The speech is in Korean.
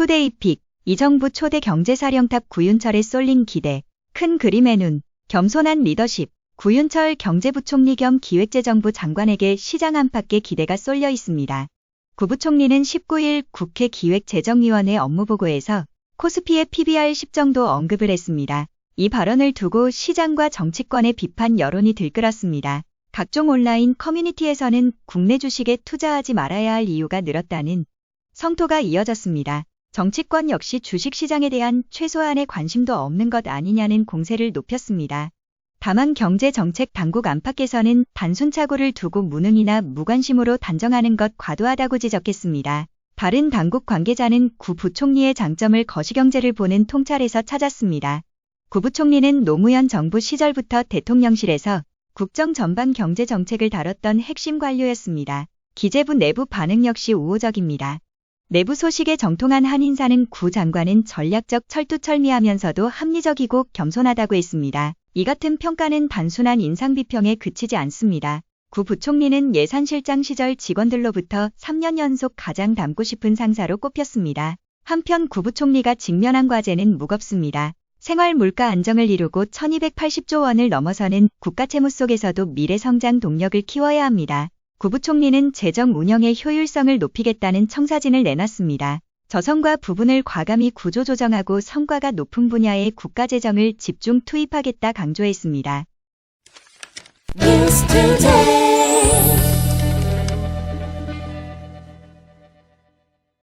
투데이 픽, 이 정부 초대 경제사령탑 구윤철의 쏠린 기대, 큰 그림의 눈, 겸손한 리더십, 구윤철 경제부총리 겸 기획재정부 장관에게 시장 안팎의 기대가 쏠려 있습니다. 구 부총리는 19일 국회 기획재정위원회 업무보고에서 코스피의 PBR 10 정도 언급을 했습니다. 이 발언을 두고 시장과 정치권의 비판 여론이 들끓었습니다. 각종 온라인 커뮤니티에서는 국내 주식에 투자하지 말아야 할 이유가 늘었다는 성토가 이어졌습니다. 정치권 역시 주식시장에 대한 최소한의 관심도 없는 것 아니냐는 공세를 높였습니다. 다만 경제정책 당국 안팎에서는 단순 착오를 두고 무능이나 무관심으로 단정하는 것 과도하다고 지적했습니다. 다른 당국 관계자는 구 부총리의 장점을 거시경제를 보는 통찰에서 찾았습니다. 구 부총리는 노무현 정부 시절부터 대통령실에서 국정 전반 경제 정책을 다뤘던 핵심 관료였습니다. 기재부 내부 반응 역시 우호적입니다. 내부 소식에 정통한 한 인사는 구 장관은 전략적 철두철미하면서도 합리적이고 겸손하다고 했습니다. 이 같은 평가는 단순한 인상 비평에 그치지 않습니다. 구 부총리는 예산실장 시절 직원들로부터 3년 연속 가장 닮고 싶은 상사로 꼽혔습니다. 한편 구 부총리가 직면한 과제는 무겁습니다. 생활 물가 안정을 이루고 1280조 원을 넘어서는 국가 채무 속에서도 미래 성장 동력을 키워야 합니다. 구 부총리는 재정 운영의 효율성을 높이겠다는 청사진을 내놨습니다. 저성과 부분을 과감히 구조조정하고 성과가 높은 분야의 국가 재정을 집중 투입하겠다 강조했습니다.